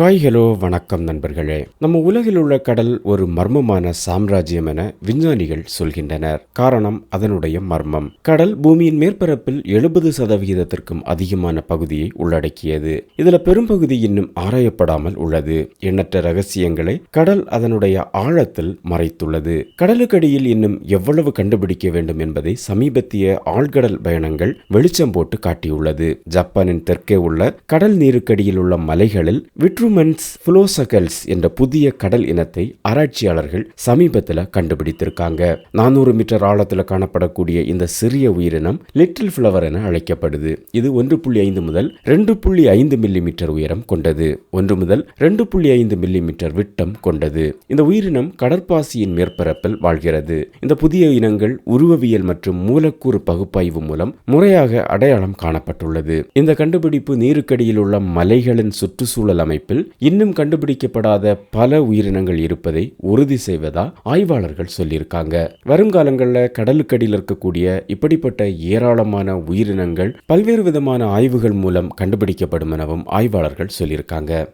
Hi hello வணக்கம் நண்பர்களே. நம்ம உலகில் உள்ள கடல் ஒரு மர்மமான சாம்ராஜ்யம் என விஞ்ஞானிகள் சொல்கின்றனர். காரணம் அதனுடைய மர்மம். கடல் பூமியின் மேற்பரப்பில் எழுபது சதவிகிதத்திற்கும் அதிகமான பகுதியை உள்ளடக்கியது. இதுல பெரும்பகுதி இன்னும் ஆராயப்படாமல் உள்ளது. எண்ணற்ற ரகசியங்களை கடல் அதனுடைய ஆழத்தில் மறைத்துள்ளது. கடலுக்கடியில் இன்னும் எவ்வளவு கண்டுபிடிக்க வேண்டும் என்பதை சமீபத்திய ஆழ்கடல் பயணங்கள் வெளிச்சம் போட்டு காட்டியுள்ளது. ஜப்பானின் தெற்கே உள்ள கடல் நீருக்கடியில் உள்ள மலைகளில் ஹியூமன்ஸ் புலோசகல்ஸ் என்ற புதிய கடல் இனத்தை ஆராய்ச்சியாளர்கள் சமீபத்தில் கண்டுபிடித்திருக்காங்க. நானூறு மீட்டர் ஆழத்தில் காணப்படக்கூடிய இந்த சிறிய உயிரினம் லிட்டில் ஃப்ளவர் என அழைக்கப்படுது. இது ஒன்று புள்ளி ஐந்து முதல் ரெண்டு புள்ளி ஐந்து மில்லி மீட்டர் உயரம் கொண்டது. ஒன்று முதல் ரெண்டு புள்ளி ஐந்து மில்லி மீட்டர் விட்டம் கொண்டது. இந்த உயிரினம் கடற்பாசியின் மேற்பரப்பில் வாழ்கிறது. இந்த புதிய இனங்கள் உருவவியல் மற்றும் மூலக்கூறு பகுப்பாய்வு மூலம் முறையாக அடையாளம் காணப்பட்டுள்ளது. இந்த கண்டுபிடிப்பு நீருக்கடியில் உள்ள மலைகளின் சுற்றுச்சூழல் அமைப்பில் இன்னும் கண்டுபிடிக்கப்படாத பல உயிரினங்கள் இருப்பதை உறுதி செய்வதா ஆய்வாளர்கள் சொல்லியிருக்காங்க. வருங்காலங்களில் கடலுக்கடியில் இருக்கக்கூடிய இப்படிப்பட்ட ஏராளமான உயிரினங்கள் பல்வேறு விதமான ஆய்வுகள் மூலம் கண்டுபிடிக்கப்படும் எனவும் ஆய்வாளர்கள் சொல்லியிருக்காங்க.